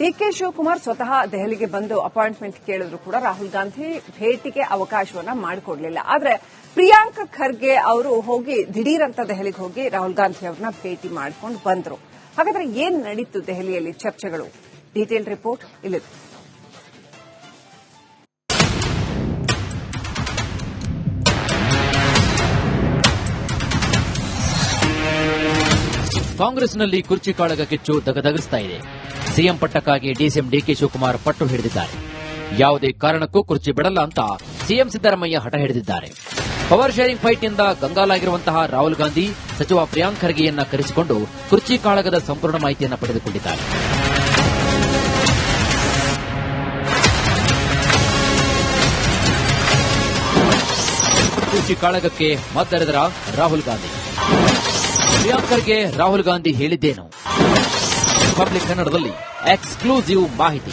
DK Shivakumar ಸ್ವತಃ ದೆಹಲಿಗೆ ಬಂದು ಅಪಾಯಿಂಟ್ಮೆಂಟ್ ಕೇಳಿದ್ರು ಕೂಡ ರಾಹುಲ್ ಗಾಂಧಿ ಭೇಟಿಗೆ ಅವಕಾಶವನ್ನ ಮಾಡಿಕೊಡ್ಲಿಲ್ಲ. ಆದ್ರೆ ಪ್ರಿಯಾಂಕ ಖರ್ಗೆ ಅವರು ಹೋಗಿ ದಿಢೀರ್ ಅಂತ ದೆಹಲಿಗೆ ಹೋಗಿ ರಾಹುಲ್ ಗಾಂಧಿ ಅವರನ್ನ ಭೇಟಿ ಮಾಡಿಕೊಂಡು ಬಂದ್ರು. ಹಾಗಾದ್ರೆ ಏನ್ ನಡೀತು ದೆಹಲಿಯಲ್ಲಿ ಚರ್ಚೆಗಳು? ಡೀಟೇಲ್ ರಿಪೋರ್ಟ್ ಇಲ್ಲಿದೆ. ಕಾಂಗ್ರೆಸ್ನಲ್ಲಿ ಕುರ್ಚಿ ಕಾಳಗ ಕಿಚ್ಚು ದಗದಗಿಸ್ತಾ ಇದೆ. ಸಿಎಂ ಪಟ್ಟಕ್ಕಾಗಿ ಡಿಸಿಎಂ ಡಿಕೆ ಶಿವಕುಮಾರ್ ಪಟ್ಟು ಹಿಡಿದಿದ್ದಾರೆ. ಯಾವುದೇ ಕಾರಣಕ್ಕೂ ಕುರ್ಚಿ ಬಿಡಲ್ಲ ಅಂತ ಸಿಎಂ ಸಿದ್ದರಾಮಯ್ಯ ಹಠ ಹಿಡಿದಿದ್ದಾರೆ. ಪವರ್ ಶೇರಿಂಗ್ ಫೈಟ್ನಿಂದ ಗಂಗಾಲಾಗಿರುವಂತಹ ರಾಹುಲ್ ಗಾಂಧಿ ಸಚಿವ ಪ್ರಿಯಾಂಕ್ ಖರ್ಗೆಯನ್ನ ಕರೆಸಿಕೊಂಡು ಕುರ್ಚಿ ಕಾಳಗದ ಸಂಪೂರ್ಣ ಮಾಹಿತಿಯನ್ನು ಪಡೆದುಕೊಂಡಿದ್ದಾರೆ. ಕುರ್ಚಿ ಕಾಳಗಕ್ಕೆ ಮದ್ದರೆದರ ರಾಹುಲ್ ಗಾಂಧಿ. ಪ್ರಿಯಾಂಕ್ ಖರ್ಗೆ ರಾಹುಲ್ ಗಾಂಧಿ ಹೇಳಿದ್ದೇನು? ಪಬ್ಲಿಕ್ ಕನ್ನಡದಲ್ಲಿ ಎಕ್ಸ್ಕ್ಲೂಸಿವ್ ಮಾಹಿತಿ.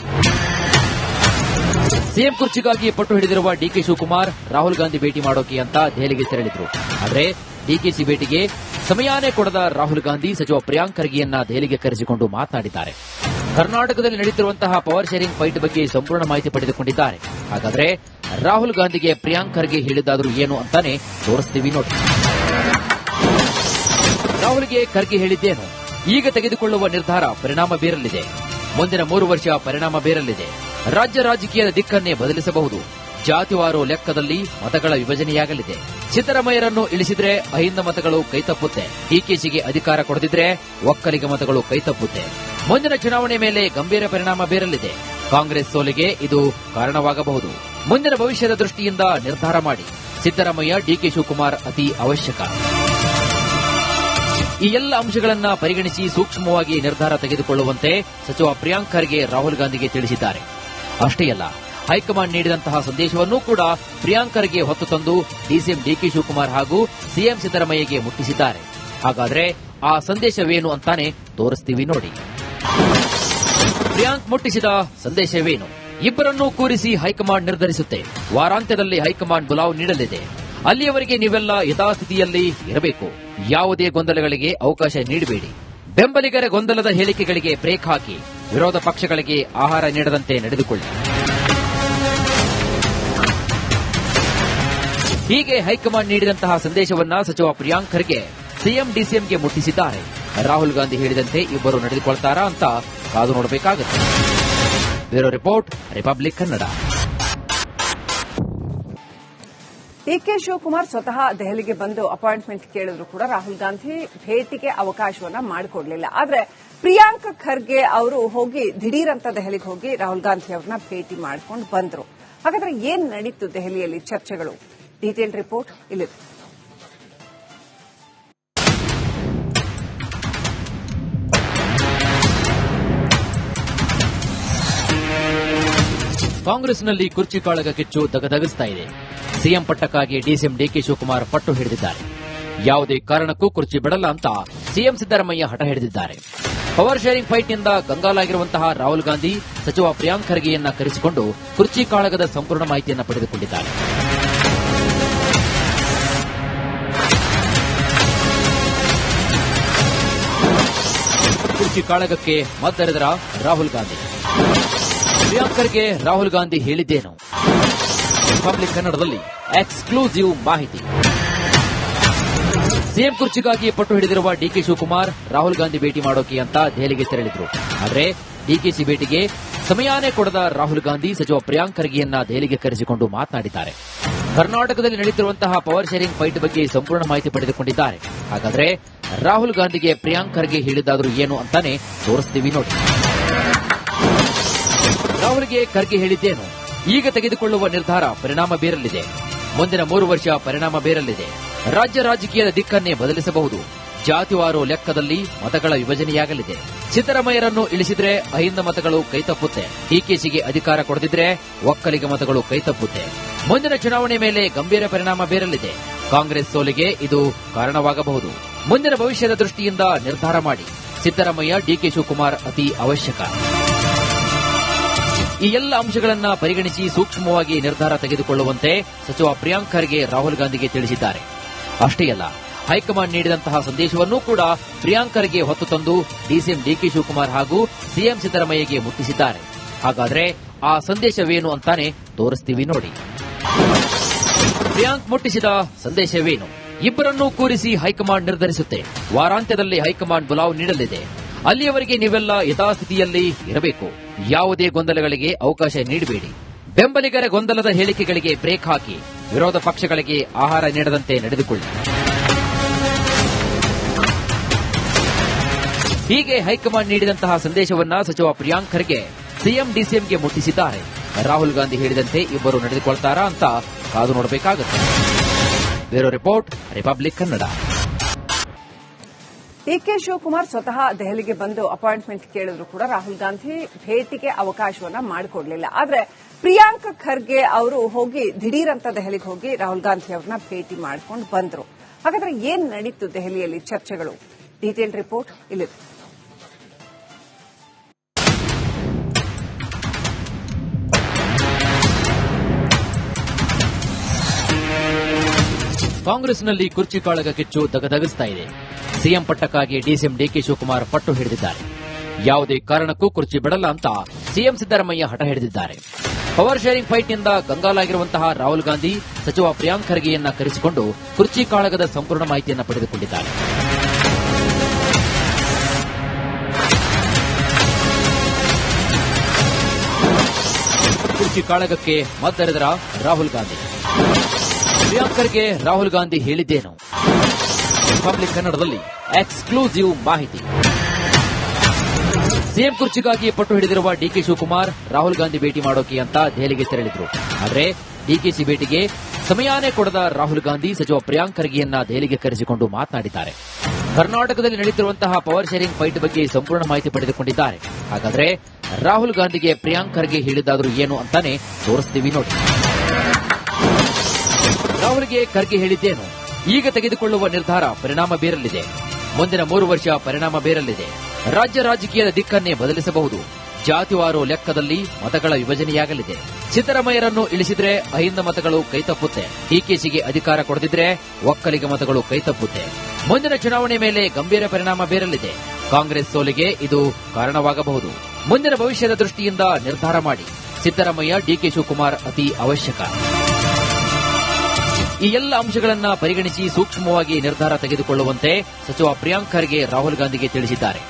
ಸಿಎಂ ಕುರ್ಚಿಗಾಗಿ ಪಟ್ಟು ಹಿಡಿದಿರುವ ಡಿಕೆ ಶಿವಕುಮಾರ್ ರಾಹುಲ್ ಗಾಂಧಿ ಭೇಟಿ ಮಾಡೋಕೆ ಅಂತ ದೆಹಲಿಗೆ ತೆರಳಿದ್ರು. ಆದರೆ ಡಿಕೆಸಿ ಭೇಟಿಗೆ ಸಮಯಾನೇ ಕೊಡದ ರಾಹುಲ್ ಗಾಂಧಿ ಸಚಿವ ಪ್ರಿಯಾಂಕ್ ಖರ್ಗೆಯನ್ನ ದೆಹಲಿಗೆ ಕರೆಸಿಕೊಂಡು ಮಾತನಾಡಿದ್ದಾರೆ. ಕರ್ನಾಟಕದಲ್ಲಿ ನಡೆಯುತ್ತಿರುವಂತಹ ಪವರ್ ಶೇರಿಂಗ್ ಫೈಟ್ ಬಗ್ಗೆ ಸಂಪೂರ್ಣ ಮಾಹಿತಿ ಪಡೆದುಕೊಂಡಿದ್ದಾರೆ. ಹಾಗಾದ್ರೆ ರಾಹುಲ್ ಗಾಂಧಿಗೆ ಪ್ರಿಯಾಂಕ್ ಖರ್ಗೆ ಹೇಳಿದ್ದಾದ್ರೂ ಏನು ಅಂತಾನೆ ತೋರಿಸ್ತೀವಿ ನೋಡಿ. ರಾಹುಲ್ಗೆ ಖರ್ಗೆ ಹೇಳಿದ್ದೇನು? ಈಗ ತೆಗೆದುಕೊಳ್ಳುವ ನಿರ್ಧಾರ ಪರಿಣಾಮ ಬೀರಲಿದೆ. ಮುಂದಿನ ಮೂರು ವರ್ಷ ಪರಿಣಾಮ ಬೀರಲಿದೆ. ರಾಜ್ಯ ರಾಜಕೀಯದ ದಿಕ್ಕನ್ನೇ ಬದಲಿಸಬಹುದು. ಜಾತಿವಾರು ಲೆಕ್ಕದಲ್ಲಿ ಮತಗಳ ವಿಭಜನೆಯಾಗಲಿದೆ. ಸಿದ್ದರಾಮಯ್ಯರನ್ನು ಇಳಿಸಿದ್ರೆ ಅಹಿಂದ ಮತಗಳು ಕೈತಪ್ಪುತ್ತೆ. ಡಿಕೆಶಿಗೆ ಅಧಿಕಾರ ಕೊಡದಿದ್ರೆ ಒಕ್ಕಲಿಗ ಮತಗಳು ಕೈತಪ್ಪುತ್ತೆ. ಮುಂದಿನ ಚುನಾವಣೆ ಮೇಲೆ ಗಂಭೀರ ಪರಿಣಾಮ ಬೀರಲಿದೆ. ಕಾಂಗ್ರೆಸ್ ಸೋಲಿಗೆ ಇದು ಕಾರಣವಾಗಬಹುದು. ಮುಂದಿನ ಭವಿಷ್ಯದ ದೃಷ್ಟಿಯಿಂದ ನಿರ್ಧಾರ ಮಾಡಿ. ಸಿದ್ದರಾಮಯ್ಯ ಡಿಕೆ ಶಿವಕುಮಾರ್ ಅತಿ ಅವಶ್ಯಕ. ಈ ಎಲ್ಲ ಅಂಶಗಳನ್ನ ಪರಿಗಣಿಸಿ ಸೂಕ್ಷ್ಮವಾಗಿ ನಿರ್ಧಾರ ತೆಗೆದುಕೊಳ್ಳುವಂತೆ ಸಚಿವ ಪ್ರಿಯಾಂಕ್ ಖರ್ಗೆ ರಾಹುಲ್ ಗಾಂಧಿಗೆ ತಿಳಿಸಿದ್ದಾರೆ. ಅಷ್ಟೇ ಅಲ್ಲ, ಹೈಕಮಾಂಡ್ ನೀಡಿದಂತಹ ಸಂದೇಶವನ್ನೂ ಕೂಡ ಪ್ರಿಯಾಂಕ್ ಖರ್ಗೆ ಹೊತ್ತು ತಂದು ಡಿಸಿಎಂ ಡಿಕೆ ಶಿವಕುಮಾರ್ ಹಾಗೂ ಸಿಎಂ ಸಿದ್ದರಾಮಯ್ಯಗೆ ಮುಟ್ಟಿಸಿದ್ದಾರೆ. ಹಾಗಾದ್ರೆ ಆ ಸಂದೇಶವೇನು ಅಂತಾನೆ ತೋರಿಸ್ತೀವಿ ನೋಡಿ. ಪ್ರಿಯಾಂಕ್ ಮುಟ್ಟಿಸಿದ ಸಂದೇಶವೇನು? ಇಬ್ಬರನ್ನೂ ಕೂರಿಸಿ ಹೈಕಮಾಂಡ್ ನಿರ್ಧರಿಸುತ್ತೆ. ವಾರಾಂತ್ಯದಲ್ಲಿ ಹೈಕಮಾಂಡ್ ಬುಲಾವ್ ನೀಡಲಿದೆ. ಅಲ್ಲಿಯವರೆಗೆ ನೀವೆಲ್ಲ ಯಥಾಸ್ಥಿತಿಯಲ್ಲಿ ಇರಬೇಕು. ಯಾವುದೇ ಗೊಂದಲಗಳಿಗೆ ಅವಕಾಶ ನೀಡಬೇಡಿ. ಬೆಂಬಲಿಗರ ಗೊಂದಲದ ಹೇಳಿಕೆಗಳಿಗೆ ಬ್ರೇಕ್ ಹಾಕಿ, ವಿರೋಧ ಪಕ್ಷಗಳಿಗೆ ಆಹಾರ ನೀಡದಂತೆ ನಡೆದುಕೊಳ್ಳಿ. ಹೀಗೆ ಹೈಕಮಾಂಡ್ ನೀಡಿದಂತಹ ಸಂದೇಶವನ್ನ ಸಚಿವ ಪ್ರಿಯಾಂಕ್ ಖರ್ಗೆ ಸಿಎಂ ಡಿಸಿಎಂಗೆ ಮುಟ್ಟಿಸಿದ್ದಾರೆ. ರಾಹುಲ್ ಗಾಂಧಿ ಹೇಳಿದಂತೆ ಇಬ್ಬರು ನಡೆದುಕೊಳ್ತಾರಾ ಅಂತ ಕಾದು ನೋಡಬೇಕಾಗುತ್ತೆ. Bureau report, Republic Kannada. DK Shivakumar ಸ್ವತಃ ದೆಹಲಿಗೆ ಬಂದು ಅಪಾಯಿಂಟ್ಮೆಂಟ್ ಕೇಳಿದ್ರು ಕೂಡ ರಾಹುಲ್ ಗಾಂಧಿ ಭೇಟಿಗೆ ಅವಕಾಶವನ್ನ ಮಾಡಿಕೊಡ್ಲಿಲ್ಲ. ಆದ್ರೆ ಪ್ರಿಯಾಂಕ ಖರ್ಗೆ ಅವರು ಹೋಗಿ ದಿಢೀರಂತ ದೆಹಲಿಗೆ ಹೋಗಿ ರಾಹುಲ್ ಗಾಂಧಿ ಅವ್ರನ್ನ ಭೇಟಿ ಮಾಡ್ಕೊಂಡು ಬಂದ್ರು. ಹಾಗಾದ್ರೆ ಏನ್ ನಡೀತು ದೆಹಲಿಯಲ್ಲಿ ಚರ್ಚೆಗಳು? ಡೀಟೇಲ್ ರಿಪೋರ್ಟ್ ಇಲ್ಲಿದೆ. ಕಾಂಗ್ರೆಸ್ನಲ್ಲಿ ಕುರ್ಚಿ ಕಾಳಗ ಕಿಚ್ಚು ದಗದಗಿಸ್ತಾ ಇದೆ. ಸಿಎಂ ಪಟ್ಟಕ್ಕಾಗಿ ಡಿಸಿಎಂ ಡಿಕೆ ಶಿವಕುಮಾರ್ ಪಟ್ಟು ಹಿಡಿದಿದ್ದಾರೆ. ಯಾವುದೇ ಕಾರಣಕ್ಕೂ ಕುರ್ಚಿ ಬಿಡಲ್ಲ ಅಂತ ಸಿಎಂ ಸಿದ್ದರಾಮಯ್ಯ ಹಠ ಹಿಡಿದಿದ್ದಾರೆ. ಪವರ್ ಶೇರಿಂಗ್ ಫೈಟ್ನಿಂದ ಗಂಗಾಲಾಗಿರುವಂತಹ ರಾಹುಲ್ ಗಾಂಧಿ ಸಚಿವ ಪ್ರಿಯಾಂಕ್ ಖರ್ಗೆಯನ್ನ ಕರೆಸಿಕೊಂಡು ಕುರ್ಚಿ ಕಾಳಗದ ಸಂಪೂರ್ಣ ಮಾಹಿತಿಯನ್ನು ಪಡೆದುಕೊಂಡಿದ್ದಾರೆ. ಕುರ್ಚಿ ಕಾಳಗಕ್ಕೆ ಮದ್ದರೆದರ ರಾಹುಲ್ ಗಾಂಧಿ. ಪ್ರಿಯಾಂಕ್ ಖರ್ಗೆ ರಾಹುಲ್ ಗಾಂಧಿ ಹೇಳಿದ್ದೇನು? ಪಬ್ಲಿಕ್ ಕನ್ನಡದಲ್ಲಿ ಎಕ್ಸ್ಕ್ಲೂಸಿವ್ ಮಾಹಿತಿ. ಸಿಎಂ ಕುರ್ಚಿಗಾಗಿ ಪಟ್ಟು ಹಿಡಿದಿರುವ ಡಿಕೆ ಶಿವಕುಮಾರ್ ರಾಹುಲ್ ಗಾಂಧಿ ಭೇಟಿ ಮಾಡೋಕೆ ಅಂತ ದೆಹಲಿಗೆ ತೆರಳಿದ್ರು. ಆದರೆ ಡಿಕೆಸಿ ಭೇಟಿಗೆ ಸಮಯಾನೇ ಕೊಡದ ರಾಹುಲ್ ಗಾಂಧಿ ಸಚಿವ ಪ್ರಿಯಾಂಕ್ ಖರ್ಗೆಯನ್ನ ದೆಹಲಿಗೆ ಕರೆಸಿಕೊಂಡು ಮಾತನಾಡಿದ್ದಾರೆ. ಕರ್ನಾಟಕದಲ್ಲಿ ನಡೆಯುತ್ತಿರುವಂತಹ ಪವರ್ ಶೇರಿಂಗ್ ಫೈಟ್ ಬಗ್ಗೆ ಸಂಪೂರ್ಣ ಮಾಹಿತಿ ಪಡೆದುಕೊಂಡಿದ್ದಾರೆ. ಹಾಗಾದ್ರೆ ರಾಹುಲ್ ಗಾಂಧಿಗೆ ಪ್ರಿಯಾಂಕ್ ಖರ್ಗೆ ಹೇಳಿದ್ದಾದ್ರೂ ಏನು ಅಂತಾನೆ ತೋರಿಸ್ತೀವಿ ನೋಡಿ. ರಾಹುಲ್ಗೆ ಖರ್ಗೆ ಹೇಳಿದ್ದೇನು. ಈಗ ತೆಗೆದುಕೊಳ್ಳುವ ನಿರ್ಧಾರ ಪರಿಣಾಮ ಬೀರಲಿದೆ. ಮುಂದಿನ ಮೂರು ವರ್ಷ ಪರಿಣಾಮ ಬೀರಲಿದೆ. ರಾಜ್ಯ ರಾಜಕೀಯದ ದಿಕ್ಕನ್ನೇ ಬದಲಿಸಬಹುದು. ಜಾತಿವಾರು ಲೆಕ್ಕದಲ್ಲಿ ಮತಗಳ ವಿಭಜನೆಯಾಗಲಿದೆ. ಸಿದ್ದರಾಮಯ್ಯರನ್ನು ಇಳಿಸಿದ್ರೆ ಅಹಿಂದ ಮತಗಳು ಕೈತಪ್ಪುತ್ತೆ. ಡಿಕೆಶಿಗೆ ಅಧಿಕಾರ ಕೊಡದಿದ್ರೆ ಒಕ್ಕಲಿಗ ಮತಗಳು ಕೈತಪ್ಪುತ್ತೆ. ಮುಂದಿನ ಚುನಾವಣೆ ಮೇಲೆ ಗಂಭೀರ ಪರಿಣಾಮ ಬೀರಲಿದೆ. ಕಾಂಗ್ರೆಸ್ ಸೋಲಿಗೆ ಇದು ಕಾರಣವಾಗಬಹುದು. ಮುಂದಿನ ಭವಿಷ್ಯದ ದೃಷ್ಟಿಯಿಂದ ನಿರ್ಧಾರ ಮಾಡಿ. ಸಿದ್ದರಾಮಯ್ಯ ಡಿಕೆ ಶಿವಕುಮಾರ್ ಅತಿ ಅವಶ್ಯಕ. ಈ ಎಲ್ಲ ಅಂಶಗಳನ್ನ ಪರಿಗಣಿಸಿ ಸೂಕ್ಷ್ಮವಾಗಿ ನಿರ್ಧಾರ ತೆಗೆದುಕೊಳ್ಳುವಂತೆ ಸಚಿವ ಪ್ರಿಯಾಂಕ್ ಖರ್ಗೆ ರಾಹುಲ್ ಗಾಂಧಿಗೆ ತಿಳಿಸಿದ್ದಾರೆ. ಅಷ್ಟೇ ಅಲ್ಲ, ಹೈಕಮಾಂಡ್ ನೀಡಿದಂತಹ ಸಂದೇಶವನ್ನೂ ಕೂಡ ಪ್ರಿಯಾಂಕ್ ಖರ್ಗೆ ಹೊತ್ತು ತಂದು ಡಿಸಿಎಂ ಡಿಕೆ ಶಿವಕುಮಾರ್ ಹಾಗೂ ಸಿಎಂ ಸಿದ್ದರಾಮಯ್ಯಗೆ ಮುಟ್ಟಿಸಿದ್ದಾರೆ. ಹಾಗಾದ್ರೆ ಆ ಸಂದೇಶವೇನು ಅಂತಾನೆ ತೋರಿಸ್ತೀವಿ ನೋಡಿ. ಪ್ರಿಯಾಂಕ್ ಮುಟ್ಟಿಸಿದ ಸಂದೇಶವೇನು? ಇಬ್ಬರನ್ನೂ ಕೂರಿಸಿ ಹೈಕಮಾಂಡ್ ನಿರ್ಧರಿಸುತ್ತೆ. ವಾರಾಂತ್ಯದಲ್ಲಿ ಹೈಕಮಾಂಡ್ ಬುಲಾವ್ ನೀಡಲಿದೆ. ಅಲ್ಲಿಯವರೆಗೆ ನೀವೆಲ್ಲ ಯಥಾಸ್ಥಿತಿಯಲ್ಲಿ ಇರಬೇಕು. ಯಾವುದೇ ಗೊಂದಲಗಳಿಗೆ ಅವಕಾಶ ನೀಡಬೇಡಿ. ಬೆಂಬಲಿಗರ ಗೊಂದಲದ ಹೇಳಿಕೆಗಳಿಗೆ ಬ್ರೇಕ್ ಹಾಕಿ, ವಿರೋಧ ಪಕ್ಷಗಳಿಗೆ ಆಹಾರ ನೀಡದಂತೆ ನಡೆದುಕೊಳ್ಳಿ. ಹೀಗೆ ಹೈಕಮಾಂಡ್ ನೀಡಿದಂತಹ ಸಂದೇಶವನ್ನ ಸಚಿವ ಪ್ರಿಯಾಂಕ್ ಖರ್ಗೆ ಸಿಎಂ ಡಿಸಿಎಂಗೆ ಮುಟ್ಟಿಸಿದ್ದಾರೆ. ರಾಹುಲ್ ಗಾಂಧಿ ಹೇಳಿದಂತೆ ಇಬ್ಬರು ನಡೆದುಕೊಳ್ತಾರಾ ಅಂತ ಕಾದು ನೋಡಬೇಕಾಗುತ್ತೆ. Bureau report, Republic Kannada. DK Shivakumar ಸ್ವತಃ ದೆಹಲಿಗೆ ಬಂದು ಅಪಾಯಿಂಟ್ಮೆಂಟ್ ಕೇಳಿದ್ರು ಕೂಡ ರಾಹುಲ್ ಗಾಂಧಿ ಭೇಟಿಗೆ ಅವಕಾಶವನ್ನ ಮಾಡಿಕೊಡ್ಲಿಲ್ಲ. ಆದ್ರೆ ಪ್ರಿಯಾಂಕ ಖರ್ಗೆ ಅವರು ಹೋಗಿ ದಿಢೀರಂತ ದೆಹಲಿಗೆ ಹೋಗಿ ರಾಹುಲ್ ಗಾಂಧಿ ಅವ್ರನ್ನ ಭೇಟಿ ಮಾಡ್ಕೊಂಡು ಬಂದ್ರು. ಹಾಗಾದ್ರೆ ಏನ್ ನಡೀತು ದೆಹಲಿಯಲ್ಲಿ ಚರ್ಚೆಗಳು? ಡೀಟೇಲ್ ರಿಪೋರ್ಟ್ ಇಲ್ಲಿದೆ. ಕಾಂಗ್ರೆಸ್ನಲ್ಲಿ ಕುರ್ಚಿ ಕಾಳಗ ಕಿಚ್ಚು ದಗದಗಿಸ್ತಾ ಇದೆ. ಸಿಎಂ ಪಟ್ಟಕ್ಕಾಗಿ ಡಿಸಿಎಂ ಡಿಕೆ ಶಿವಕುಮಾರ್ ಪಟ್ಟು ಹಿಡಿದಿದ್ದಾರೆ. ಯಾವುದೇ ಕಾರಣಕ್ಕೂ ಕುರ್ಚಿ ಬಿಡಲ್ಲ ಅಂತ ಸಿಎಂ ಸಿದ್ದರಾಮಯ್ಯ ಹಠ ಹಿಡಿದಿದ್ದಾರೆ. ಪವರ್ ಶೇರಿಂಗ್ ಫೈಟ್ನಿಂದ ಗಂಗಾಲಾಗಿರುವಂತಹ ರಾಹುಲ್ ಗಾಂಧಿ ಸಚಿವ ಪ್ರಿಯಾಂಕ್ ಖರ್ಗೆಯನ್ನ ಕರೆಸಿಕೊಂಡು ಕುರ್ಚಿ ಕಾಳಗದ ಸಂಪೂರ್ಣ ಮಾಹಿತಿಯನ್ನು ಪಡೆದುಕೊಂಡಿದ್ದಾರೆ. ಕುರ್ಚಿ ಕಾಳಗಕ್ಕೆ ಮದ್ದರೆದರ ರಾಹುಲ್ ಗಾಂಧಿ. ಪ್ರಿಯಾಂಕ್ ಖರ್ಗೆ ರಾಹುಲ್ ಗಾಂಧಿ ಹೇಳಿದ್ದೇನು? ರಿಪಬ್ಲಿಕ್ ಕನ್ನಡದಲ್ಲಿ ಎಕ್ಸ್ಕ್ಲೂಸಿವ್ ಮಾಹಿತಿ. ಸಿಎಂ ಕುರ್ಚಿಗಾಗಿ ಪಟ್ಟು ಹಿಡಿದಿರುವ ಡಿಕೆ ಶಿವಕುಮಾರ್ ರಾಹುಲ್ ಗಾಂಧಿ ಭೇಟಿ ಮಾಡೋಕೆ ಅಂತ ದೆಹಲಿಗೆ ತೆರಳಿದ್ರು. ಆದರೆ ಡಿಕೆಸಿ ಭೇಟಿಗೆ ಸಮಯಾನೇ ಕೊಡದ ರಾಹುಲ್ ಗಾಂಧಿ ಸಚಿವ ಪ್ರಿಯಾಂಕ್ ಖರ್ಗೆಯನ್ನ ದೆಹಲಿಗೆ ಕರೆಸಿಕೊಂಡು ಮಾತನಾಡಿದ್ದಾರೆ. ಕರ್ನಾಟಕದಲ್ಲಿ ನಡೆಯುತ್ತಿರುವಂತಹ ಪವರ್ ಶೇರಿಂಗ್ ಫೈಟ್ ಬಗ್ಗೆ ಸಂಪೂರ್ಣ ಮಾಹಿತಿ ಪಡೆದುಕೊಂಡಿದ್ದಾರೆ. ಹಾಗಾದ್ರೆ ರಾಹುಲ್ ಗಾಂಧಿಗೆ ಪ್ರಿಯಾಂಕ್ ಖರ್ಗೆ ಹೇಳಿದ್ದಾದ್ರೂ ಏನು ಅಂತಾನೆ ತೋರಿಸ್ತೀವಿ ನೋಡಿ. ರಾಹುಲ್ಗೆ ಖರ್ಗೆ ಹೇಳಿದ್ದೇನು. ಈಗ ತೆಗೆದುಕೊಳ್ಳುವ ನಿರ್ಧಾರ ಪರಿಣಾಮ ಬೀರಲಿದೆ. ಮುಂದಿನ ಮೂರು ವರ್ಷ ಪರಿಣಾಮ ಬೀರಲಿದೆ. ರಾಜ್ಯ ರಾಜಕೀಯದ ದಿಕ್ಕನ್ನೇ ಬದಲಿಸಬಹುದು. ಜಾತಿವಾರು ಲೆಕ್ಕದಲ್ಲಿ ಮತಗಳ ವಿಭಜನೆಯಾಗಲಿದೆ. ಸಿದ್ದರಾಮಯ್ಯರನ್ನು ಇಳಿಸಿದ್ರೆ ಅಹಿಂದ ಮತಗಳು ಕೈತಪ್ಪುತ್ತೆ. ಡಿಕೆಶಿಗೆ ಅಧಿಕಾರ ಕೊಡದಿದ್ರೆ ಒಕ್ಕಲಿಗ ಮತಗಳು ಕೈತಪ್ಪುತ್ತೆ. ಮುಂದಿನ ಚುನಾವಣೆ ಮೇಲೆ ಗಂಭೀರ ಪರಿಣಾಮ ಬೀರಲಿದೆ. ಕಾಂಗ್ರೆಸ್ ಸೋಲಿಗೆ ಇದು ಕಾರಣವಾಗಬಹುದು. ಮುಂದಿನ ಭವಿಷ್ಯದ ದೃಷ್ಟಿಯಿಂದ ನಿರ್ಧಾರ ಮಾಡಿ. ಸಿದ್ದರಾಮಯ್ಯ ಡಿಕೆ ಶಿವಕುಮಾರ್ ಅತಿ ಅವಶ್ಯಕ. ಈ ಎಲ್ಲ ಅಂಶಗಳನ್ನ ಪರಿಗಣಿಸಿ ಸೂಕ್ಷ್ಮವಾಗಿ ನಿರ್ಧಾರ ತೆಗೆದುಕೊಳ್ಳುವಂತೆ ಸಚಿವ ಪ್ರಿಯಾಂಕ್ ಖರ್ಗೆ ರಾಹುಲ್ ಗಾಂಧಿಗೆ ತಿಳಿಸಿದ್ದಾರೆ.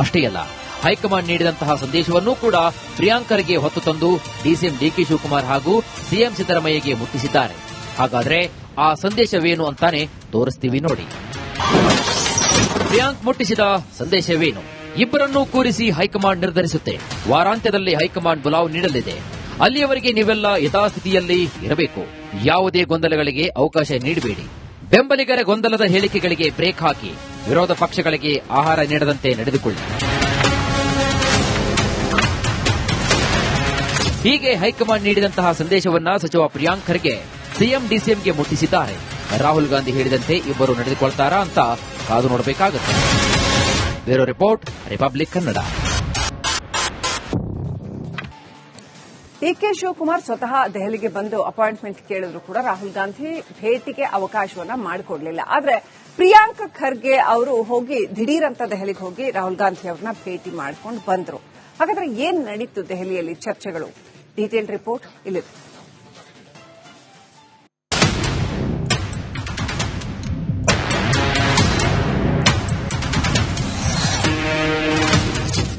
ಅಷ್ಟೇ ಅಲ್ಲ, ಹೈಕಮಾಂಡ್ ನೀಡಿದಂತಹ ಸಂದೇಶವನ್ನೂ ಕೂಡ ಪ್ರಿಯಾಂಕ್ ಖರ್ಗೆ ಹೊತ್ತು ತಂದು ಡಿಸಿಎಂ ಡಿಕೆ ಶಿವಕುಮಾರ್ ಹಾಗೂ ಸಿಎಂ ಸಿದ್ದರಾಮಯ್ಯಗೆ ಮುಟ್ಟಿಸಿದ್ದಾರೆ. ಹಾಗಾದ್ರೆ ಆ ಸಂದೇಶವೇನು ಅಂತಾನೆ ತೋರಿಸ್ತೀವಿ ನೋಡಿ. ಪ್ರಿಯಾಂಕ್ ಮುಟ್ಟಿಸಿದ ಸಂದೇಶವೇನು? ಇಬ್ಬರನ್ನೂ ಕೂರಿಸಿ ಹೈಕಮಾಂಡ್ ನಿರ್ಧರಿಸುತ್ತೆ. ವಾರಾಂತ್ಯದಲ್ಲಿ ಹೈಕಮಾಂಡ್ ಬುಲಾವ್ ನೀಡಲಿದೆ. ಅಲ್ಲಿಯವರೆಗೆ ನೀವೆಲ್ಲ ಯಥಾಸ್ಥಿತಿಯಲ್ಲಿ ಇರಬೇಕು. ಯಾವುದೇ ಗೊಂದಲಗಳಿಗೆ ಅವಕಾಶ ನೀಡಬೇಡಿ. ಬೆಂಬಲಿಗರ ಗೊಂದಲದ ಹೇಳಿಕೆಗಳಿಗೆ ಬ್ರೇಕ್ ಹಾಕಿ, ವಿರೋಧ ಪಕ್ಷಗಳಿಗೆ ಆಹಾರ ನೀಡದಂತೆ ನಡೆದುಕೊಳ್ಳಿ. ಹೀಗೆ ಹೈಕಮಾಂಡ್ ನೀಡಿದಂತಹ ಸಂದೇಶವನ್ನ ಸಚಿವ ಪ್ರಿಯಾಂಕ್ ಖರ್ಗೆ ಸಿಎಂ ಡಿಸಿಎಂಗೆ ಮುಟ್ಟಿಸಿದ್ದಾರೆ. ರಾಹುಲ್ ಗಾಂಧಿ ಹೇಳಿದಂತೆ ಇಬ್ಬರು ನಡೆದುಕೊಳ್ತಾರಾ ಅಂತ ಕಾದು ನೋಡಬೇಕಾಗುತ್ತೆ. Bureau report, Republic Kannada. DK Shivakumar ಸ್ವತಃ ದೆಹಲಿಗೆ ಬಂದು ಅಪಾಯಿಂಟ್ಮೆಂಟ್ ಕೇಳಿದ್ರು ಕೂಡ ರಾಹುಲ್ ಗಾಂಧಿ ಭೇಟಿಗೆ ಅವಕಾಶವನ್ನ ಮಾಡಿಕೊಡ್ಲಿಲ್ಲ. ಆದ್ರೆ ಪ್ರಿಯಾಂಕ ಖರ್ಗೆ ಅವರು ಹೋಗಿ ದಿಢೀರಂತ ದೆಹಲಿಗೆ ಹೋಗಿ ರಾಹುಲ್ ಗಾಂಧಿ ಅವ್ರನ್ನ ಭೇಟಿ ಮಾಡ್ಕೊಂಡು ಬಂದ್ರು. ಹಾಗಾದ್ರೆ ಏನ್ ನಡೀತು ದೆಹಲಿಯಲ್ಲಿ ಚರ್ಚೆಗಳು? ಡೀಟೇಲ್ ರಿಪೋರ್ಟ್ ಇಲ್ಲಿದೆ.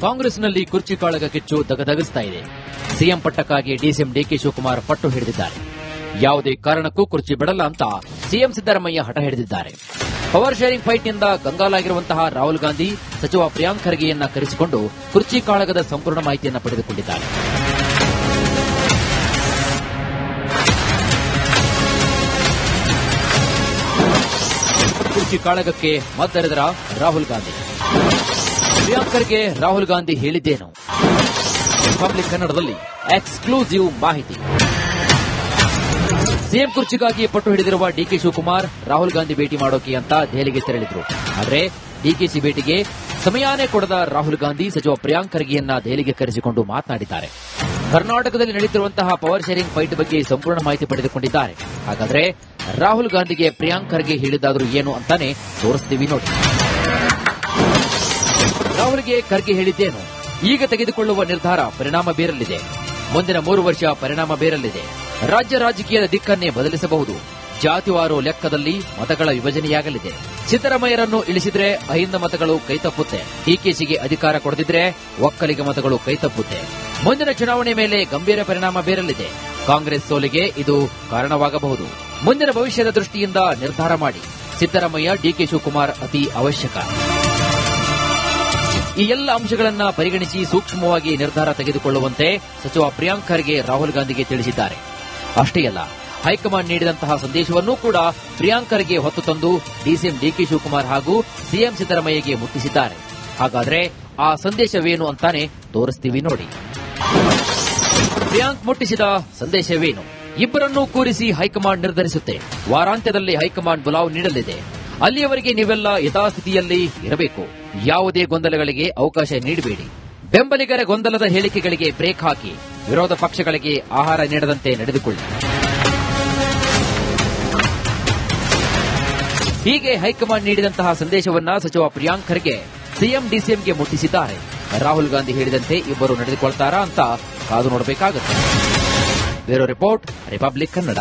ಕಾಂಗ್ರೆಸ್ನಲ್ಲಿ ಕುರ್ಚಿ ಕಾಳಗ ಕಿಚ್ಚು ದಗದಗಿಸ್ತಾ ಇದೆ. ಸಿಎಂ ಪಟ್ಟಕ್ಕಾಗಿ ಡಿಸಿಎಂ ಡಿಕೆ ಶಿವಕುಮಾರ್ ಪಟ್ಟು ಹಿಡಿದಿದ್ದಾರೆ. ಯಾವುದೇ ಕಾರಣಕ್ಕೂ ಕುರ್ಚಿ ಬಿಡಲ್ಲ ಅಂತ ಸಿಎಂ ಸಿದ್ದರಾಮಯ್ಯ ಹಠ ಹಿಡಿದಿದ್ದಾರೆ. ಪವರ್ ಶೇರಿಂಗ್ ಫೈಟ್ನಿಂದ ಗಂಗಾಲಾಗಿರುವಂತಹ ರಾಹುಲ್ ಗಾಂಧಿ ಸಚಿವ ಪ್ರಿಯಾಂಕ್ ಖರ್ಗೆಯನ್ನ ಕರೆಸಿಕೊಂಡು ಕುರ್ಚಿ ಕಾಳಗದ ಸಂಪೂರ್ಣ ಮಾಹಿತಿಯನ್ನು ಪಡೆದುಕೊಂಡಿದ್ದಾರೆ. ಕುರ್ಚಿ ಕಾಳಗಕ್ಕೆ ಮದ್ದರೆದರ ರಾಹುಲ್ ಗಾಂಧಿ. ಪ್ರಿಯಾಂಕ್ ಖರ್ಗೆ ರಾಹುಲ್ ಗಾಂಧಿ ಹೇಳಿದ್ದೇನು? ರಿಪಬ್ಲಿಕ್ ಕನ್ನಡದಲ್ಲಿ ಎಕ್ಸ್ಕ್ಲೂಸಿವ್ ಮಾಹಿತಿ. ಸಿಎಂ ಕುರ್ಚಿಗಾಗಿ ಪಟ್ಟು ಹಿಡಿದಿರುವ ಡಿಕೆ ಶಿವಕುಮಾರ್ ರಾಹುಲ್ ಗಾಂಧಿ ಭೇಟಿ ಮಾಡೋಕೆ ಅಂತ ದೆಹಲಿಗೆ ತೆರಳಿದ್ರು. ಆದರೆ ಡಿಕೆಸಿ ಭೇಟಿಗೆ ಸಮಯಾನೇ ಕೊಡದ ರಾಹುಲ್ ಗಾಂಧಿ ಸಚಿವ ಪ್ರಿಯಾಂಕ್ ಖರ್ಗೆಯನ್ನ ದೆಹಲಿಗೆ ಕರೆಸಿಕೊಂಡು ಮಾತನಾಡಿದ್ದಾರೆ. ಕರ್ನಾಟಕದಲ್ಲಿ ನಡೆಯುತ್ತಿರುವಂತಹ ಪವರ್ ಶೇರಿಂಗ್ ಫೈಟ್ ಬಗ್ಗೆ ಸಂಪೂರ್ಣ ಮಾಹಿತಿ ಪಡೆದುಕೊಂಡಿದ್ದಾರೆ. ಹಾಗಾದ್ರೆ ರಾಹುಲ್ ಗಾಂಧಿಗೆ ಪ್ರಿಯಾಂಕ್ ಖರ್ಗೆ ಹೇಳಿದ್ದಾದ್ರೂ ಏನು ಅಂತಾನೆ ತೋರಿಸ್ತೀವಿ ನೋಡಿ. ರಾಹುಲ್ಗೆ ಖರ್ಗೆ ಹೇಳಿದ್ದೇನು. ಈಗ ತೆಗೆದುಕೊಳ್ಳುವ ನಿರ್ಧಾರ ಪರಿಣಾಮ ಬೀರಲಿದೆ. ಮುಂದಿನ ಮೂರು ವರ್ಷ ಪರಿಣಾಮ ಬೀರಲಿದೆ. ರಾಜ್ಯ ರಾಜಕೀಯದ ದಿಕ್ಕನ್ನೇ ಬದಲಿಸಬಹುದು. ಜಾತಿವಾರು ಲೆಕ್ಕದಲ್ಲಿ ಮತಗಳ ವಿಭಜನೆಯಾಗಲಿದೆ. ಸಿದ್ದರಾಮಯ್ಯರನ್ನು ಇಳಿಸಿದ್ರೆ ಅಹಿಂದ ಮತಗಳು ಕೈತಪ್ಪುತ್ತೆ. ಡಿಕೆಶಿಗೆ ಅಧಿಕಾರ ಕೊಡದಿದ್ರೆ ಒಕ್ಕಲಿಗ ಮತಗಳು ಕೈತಪ್ಪುತ್ತೆ. ಮುಂದಿನ ಚುನಾವಣೆ ಮೇಲೆ ಗಂಭೀರ ಪರಿಣಾಮ ಬೀರಲಿದೆ. ಕಾಂಗ್ರೆಸ್ ಸೋಲಿಗೆ ಇದು ಕಾರಣವಾಗಬಹುದು. ಮುಂದಿನ ಭವಿಷ್ಯದ ದೃಷ್ಟಿಯಿಂದ ನಿರ್ಧಾರ ಮಾಡಿ. ಸಿದ್ದರಾಮಯ್ಯ ಡಿಕೆ ಶಿವಕುಮಾರ್ ಅತಿ ಅವಶ್ಯಕ. ಈ ಎಲ್ಲ ಅಂಶಗಳನ್ನ ಪರಿಗಣಿಸಿ ಸೂಕ್ಷ್ಮವಾಗಿ ನಿರ್ಧಾರ ತೆಗೆದುಕೊಳ್ಳುವಂತೆ ಸಚಿವ ಪ್ರಿಯಾಂಕ್ ಖರ್ಗೆ ರಾಹುಲ್ ಗಾಂಧಿಗೆ ತಿಳಿಸಿದ್ದಾರೆ. ಅಷ್ಟೇ ಅಲ್ಲ, ಹೈಕಮಾಂಡ್ ನೀಡಿದಂತಹ ಸಂದೇಶವನ್ನೂ ಕೂಡ ಪ್ರಿಯಾಂಕ್ ಖರ್ಗೆ ಹೊತ್ತು ತಂದು ಡಿಸಿಎಂ ಡಿಕೆ ಶಿವಕುಮಾರ್ ಹಾಗೂ ಸಿಎಂ ಸಿದ್ದರಾಮಯ್ಯಗೆ ಮುಟ್ಟಿಸಿದ್ದಾರೆ. ಹಾಗಾದ್ರೆ ಆ ಸಂದೇಶವೇನು ಅಂತಾನೆ ತೋರಿಸ್ತೀವಿ ನೋಡಿ. ಪ್ರಿಯಾಂಕ್ ಮುಟ್ಟಿಸಿದ ಸಂದೇಶವೇನು? ಇಬ್ಬರನ್ನೂ ಕೂರಿಸಿ ಹೈಕಮಾಂಡ್ ನಿರ್ಧರಿಸುತ್ತೆ. ವಾರಾಂತ್ಯದಲ್ಲಿ ಹೈಕಮಾಂಡ್ ಬುಲಾವ್ ನೀಡಲಿದೆ. ಅಲ್ಲಿಯವರೆಗೆ ನೀವೆಲ್ಲ ಯಥಾಸ್ಥಿತಿಯಲ್ಲಿ ಇರಬೇಕು. ಯಾವುದೇ ಗೊಂದಲಗಳಿಗೆ ಅವಕಾಶ ನೀಡಬೇಡಿ. ಬೆಂಬಲಿಗರ ಗೊಂದಲದ ಹೇಳಿಕೆಗಳಿಗೆ ಬ್ರೇಕ್ ಹಾಕಿ, ವಿರೋಧ ಪಕ್ಷಗಳಿಗೆ ಆಹಾರ ನೀಡದಂತೆ ನಡೆದುಕೊಳ್ಳಿ. ಹೀಗೆ ಹೈಕಮಾಂಡ್ ನೀಡಿದಂತಹ ಸಂದೇಶವನ್ನ ಸಚಿವ ಪ್ರಿಯಾಂಕ್ ಖರ್ಗೆ ಸಿಎಂ ಡಿಸಿಎಂಗೆ ಮುಟ್ಟಿಸಿದ್ದಾರೆ. ರಾಹುಲ್ ಗಾಂಧಿ ಹೇಳಿದಂತೆ ಇಬ್ಬರು ನಡೆದುಕೊಳ್ತಾರಾ ಅಂತ ಕಾದು ನೋಡಬೇಕಾಗುತ್ತೆ. Bureau report, Republic Kannada.